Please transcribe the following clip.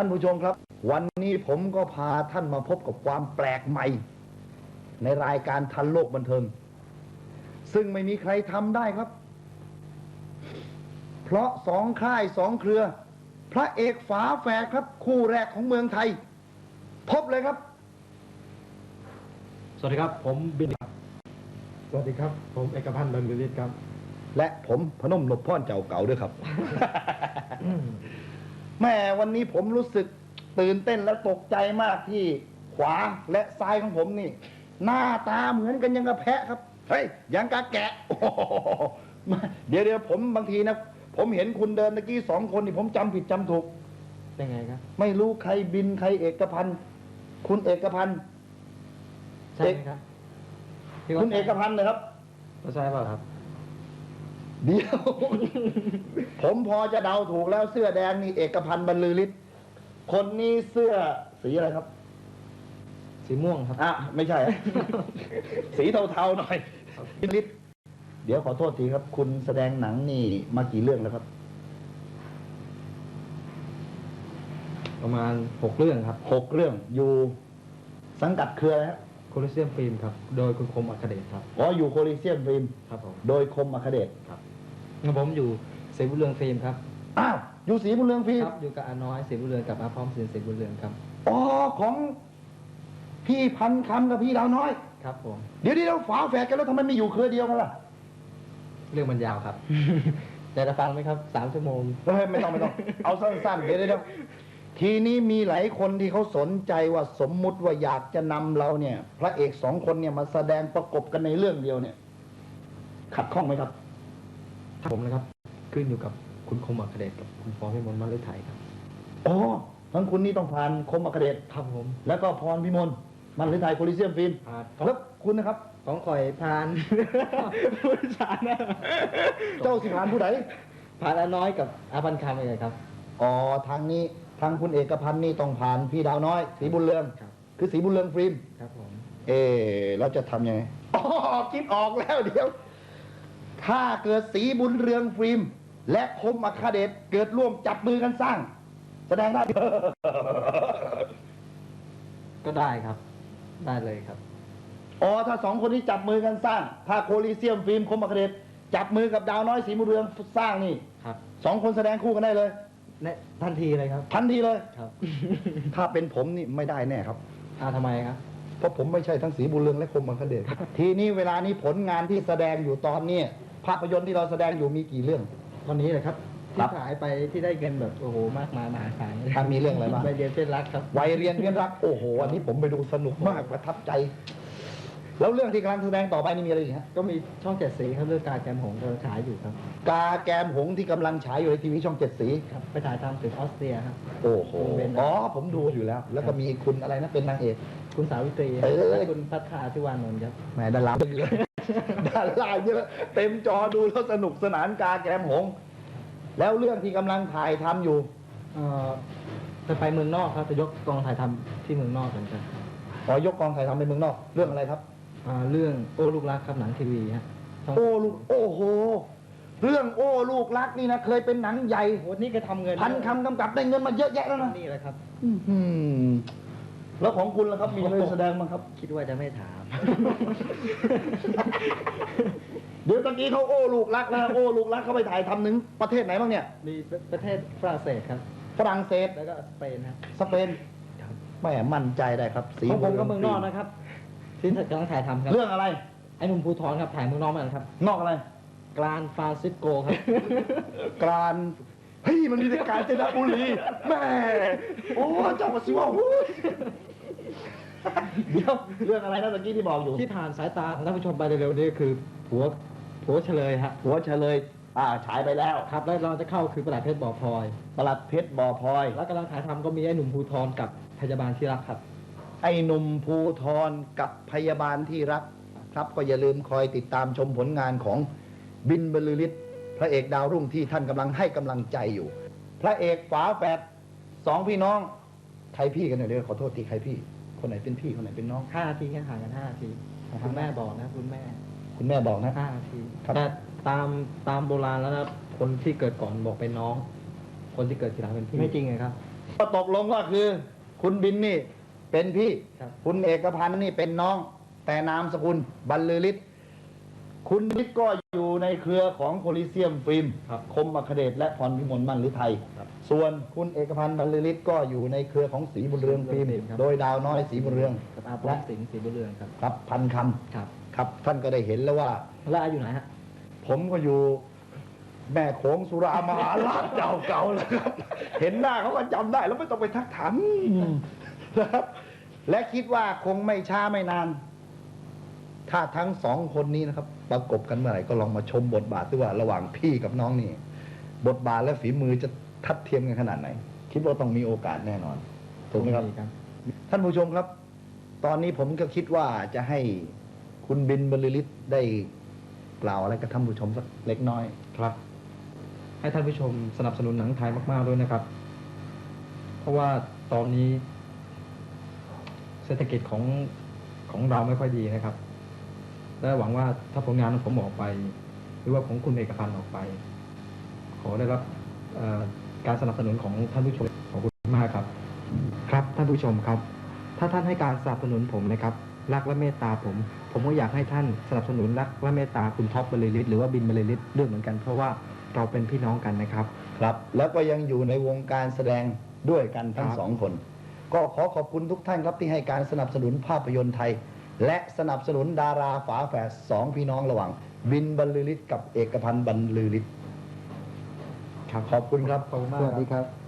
ท่านผู้ชมครับ วันนี้ผมก็พาท่านมาพบกับความแปลกใหม่ ในรายการทันโลกบันเทิง ซึ่งไม่มีใครทำได้ครับ เพราะสองค่ายสองเครือ พระเอกฝาแฝดครับ คู่แรกของเมืองไทย พบเลยครับ สวัสดีครับ ผมบินครับสวัสดีครับ ผมเอกพันธ์บรรลือฤทธิ์ครับ และผมพนมนพพ่อนเจ้าเก่าด้วยครับ แม่วันนี้ผมรู้สึกตื่นเต้นและตกใจมากที่ขวาและซ้ายของผมนี่ หน้าตาเหมือนกันยังกระแพะครับเฮ้ยยังกะแกะโอ้โหเดี๋ยวเดี๋ยวผมบางทีนะ ผมเห็นคุณเดินตะกี้สองคนนี่ผมจำผิดจำถูกเป็นไงครับไม่รู้ใครบินใครเอกพันธ์คุณเอกพันธ์ ใช่ไหมครับพี่ว่าคุณเอกพันธ์นะครับ ใช่เปล่าครับ เดี๋ยว ผมพอจะเดาถูกแล้วเสื้อแดงนี่เอกพันธ์บรรลือฤทธิ์คนนี้เสื้อสีอะไรครับ สีม่วงครับ อะไม่ใช่อะสีเทาๆหน่อยฤทธิ์เดี๋ยวขอโทษทีครับ คุณแสดงหนังนี่มากี่เรื่องแล้วครับ ประมาณหกเรื่องครับหกเรื่องอยู่สังกัดเครืออะไรฮะโค ลิเซียมฟิล์มครับ โดยคุณคมอัคเดชครับ อ๋ออยู่โคลิเซียมฟิล์มครับผมโดยคมอัคเดชครับแล้วผมอยู่เสบุญเรืองฟิล์มครับ อ้าวอยู่สีบุญเรืองฟิล์มครับ อยู่กับอาน้อยเสบุญเรืองกับอาพร้อมสินเสบุญเรืองครับ อ๋อของพี่พันคำกับพี่ดาวน้อย ครับผม เดี๋ยวนี้เราฝาแฝดกันแล้วทำไมไม่อยู่เครือเดียวกันล่ะเรื่องมันยาวครับ แต่จะฟังไหมครับสามชั่วโมง เฮ้ยไม่ต้องไม่ต้องเอาสั้นๆเดี๋ยวเดี๋ยว ทีนี้มีหลายคนที่เขาสนใจว่าสมมุติว่าอยากจะนำเราเนี่ย พระเอกสองคนเนี่ยมาแสดงประกบกันในเรื่องเดียวเนี่ย ขัดข้องไหมครับผมนะครับ ขึ้นอยู่กับคุณคมอัคเดชกับคุณฟองพิมลมาลฤทัยครับอ๋อทั้งคุณนี่ต้องผ่านคมอัครเดชครับผม แล้วก็พรพิมลมันหรือไทยโคลิเซียมฟิล์มผ่านแล้วคุณนะครับของข่อยผ่านผู้ชายนะเจ้าสิผ่านผู้ใดผ่านอาน้อยกับอาพันคำเองครับอ๋อทางนี้ ทางคุณเอกพันธ์นี่ต้องผ่านพี่ดาวน้อยสีบุญเรืองครับคือสีบุญเรืองฟิล์มครับผม เออเราจะทำยังไงอ๋อคิดออกแล้วเดี๋ยว ถ้าเกิดสีบุญเรืองฟิล์มและคมอัครเดชเกิดร่วมจับมือกันสร้าง แสดงได้ ก็ได้ครับ ได้เลยครับ อ๋อถ้าสองคนนี้จับมือกันสร้าง ถ้าโคลิเซียมฟิล์มคมอัครเดชจับมือกับดาวน้อยสีบุญเรืองสร้างนี่ครับสองคนแสดงคู่กันได้เลย ในทันทีเลยครับ ทันทีเลย ครับ ถ้าเป็นผมนี่ไม่ได้แน่ครับ อ่าทำไมครับ เพราะผมไม่ใช่ทั้งสีบุญเรืองและคมอัครเดชทีนี้เวลานี้ผลงานที่แสดงอยู่ตอนนี้ภาพยนตร์ที่เราแสดงอยู่มีกี่เรื่อง ตอนนี้เลยครับครัที่บ ขายไปที่ได้เงินแบบโอ้โหมากมายมหาศาลอะมีเรื่องอะไรบ้างใบเรียนเส้นรักครับ วัยเรียนเรียนรัก โอ้โห อันนี้ผมไปดูสนุกมากประทับใจ แล้วเรื่องที่กำลังแสดงต่อไปนี่มีอะไรอีกฮะก็มีช่องเจ็ดสีครับเรื่องการแกมหงส์กำลังฉายอยู่ครับกาแกมหงส์ที่กำลังฉายอยู่ในทีวีช่องเจ็ดสี ครับไปถ่ายทำถึงออสเตรียครับ โอ้โหเป็นอ๋อผมดูอยู่แล้ว แล้วก็มีคุณอะไรนะเป็นนางเอก คุณสาวิตรีเออและคุณพัฒนาทิวานนท์ครับ แหมดาราเยอะดาราเยอะเต็มจอดูแล้วสนุกสนานกาแกมหงส์แล้วเรื่องที่กำลังถ่ายทำอยู่ เอ่อจะไปเมืองนอกครับจะยกกองถ่ายทำที่เมืองนอกกันครับ ขอยกกองถ่ายทำไปเมืองนอก เรื่องอะไรครับ อ่าเรื่องโอ้ลูกรักครับหนังทีวีฮะช่องโอ้ลูกโอ้โห เรื่องโอ้ลูกรักนี่นะเคยเป็นหนังใหญ่โหนี่ก็ทำเงินพันคำกำกับได้เงินมาเยอะแยะแล้วนะนี่แหละครับ อื้อหือแล้วของคุณล่ะครับมีอะไรแสดงบ้างครับ คิดว่าจะไม่ถาม เดี๋ยวตะกี้เขาโอ้ลูกรักนะโอ้ลูกรักเขาไปถ่ายทำหนึ่งประเทศไหนบ้างเนี่ยมีประเทศฝรั่งเศสครับ ฝรั่งเศสแล้วก็สเปนครับสเปนแม่มั่นใจได้ครับสีของผมก็หเมืองนอกนะครับ ที่กำลังถ่ายทำครับ เรื่องอะไร ไอ้หนุ่มภูทรครับถ่ายเมืองนอกเหมือนกันครับ นอกอะไร กรานฟรานซิสโกครับการเฮ้ยมันมีแต่การเจนบุรีแม่โอ้เจ้ามาสิว่าหูยเดี๋ยวเรื่องอะไรนะตะกี้ที่บอกอยู่ ที่ผ่านสายตาของท่านผู้ชมไปเร็วๆนี่คือผัวผัวเฉลยฮะหัวเฉลย อ่าฉายไปแล้ว ครับ แล้วเราจะเข้าคือประหลัดเพชรบ่อพลอย ประหลัดเพชรบ่อพลอย แล้วกำลังถ่ายทำก็มีไอ้หนุ่มภูทรกับพยาบาลที่รักครับ ไอ้หนุ่มภูทรกับพยาบาลที่รักครับก็อย่าลืมคอยติดตามชมผลงานของบินบรรลือฤทธิ์พระเอกดาวรุ่งที่ท่านกำลังให้กำลังใจอยู่ พระเอกฝาแฝดสองพี่น้อง ใครพี่กันหน่อยเดี๋ยวขอโทษทีใครพี่ คนไหนเป็นพี่คนไหนเป็นน้อง ห้านาทีแค่ห่างกันห้านาทีคุณแม่บอกนะ คุณแม่คุณแม่บอกนะห้านาทีครับแต่ตามตามโบราณแล้วนะคนที่เกิดก่อนบอกเป็นน้อง คนที่เกิดทีหลังเป็นพี่ไม่จริงไงครับก็ตกลงว่าคือ คุณบินนี่ เป็นพี่ครับคุณเอกพันธ์นี่เป็นน้อง แต่นามสกุลบรรลือฤทธิ์คุณฤทธิ์ก็อยู่ในเครือของโพลิเซียมฟิล์มครับคมอัครเดชและพรพิมลมั่นหรือไทยครับส่วนคุณเอกพันธ์บรรลือฤทธิ์ก็อยู่ในเครือของสีบุญเรืองฟิล์มครับโดยดาวน้อยสีบุญเรืองกับอาพและรสิงห์ศรีบุญเรืองครับครับพันคครับำครับท่านก็ได้เห็นแล้วว่าแล้วอาอยู่ไหนฮะผมก็อยู่แม่โขงสุรามหาราชเจ้าเก่าแล้วครับ เห็นหน้าเขาก็จำได้แล้วไม่ต้องไปทักถาม นะครับ และคิดว่าคงไม่ช้าไม่นาน ถ้าทั้งสองคนนี้นะครับ ประกบกันเมื่อไหร่ก็ลองมาชมบทบาทด้วยว่าระหว่างพี่กับน้องนี่ บทบาทและฝีมือจะทัดเทียมกันขนาดไหน คิดว่าต้องมีโอกาสแน่นอน ถูกไหมครับครับท่านผู้ชมครับ ตอนนี้ผมก็คิดว่าจะให้คุณบินบรรลือฤทธิ์ได้กล่าวอะไรกับท่านผู้ชมสักเล็กน้อยครับ ให้ท่านผู้ชมสนับสนุนหนังไทยมาก ๆ ด้วยนะครับ เพราะว่าตอนนี้ เศรษฐกิจของของเราไม่ค่อยดีนะครับ และหวังว่าถ้าผลงานของผมออกไป หรือว่าของคุณเอกพันธ์ออกไป ขอได้รับเอ่อการสนับสนุนของท่านผู้ชมขอบคุณมากครับ ครับท่านผู้ชมครับ ถ้าท่านให้การสนับสนุนผมนะครับรักและเมตตาผม ผมก็อยากให้ท่านสนับสนุนรักและเมตตาคุณท็อปบริลิตหรือว่าบินบริลิตด้วยเหมือนกัน เพราะว่าเราเป็นพี่น้องกันนะครับ ครับ แล้วก็ยังอยู่ในวงการแสดงด้วยกันทั้งครับสองคน ก็ขอขอบคุณทุกท่านครับที่ให้การสนับสนุนภาพยนตร์ไทย และสนับสนุนดาราฝาแฝดสองพี่น้องระหว่างบินบรรลือฤทธิ์กับเอกพันธ์บรรลือฤทธิ์ครับขอบคุณครับขอบคุณมากสวัสดีครับครับ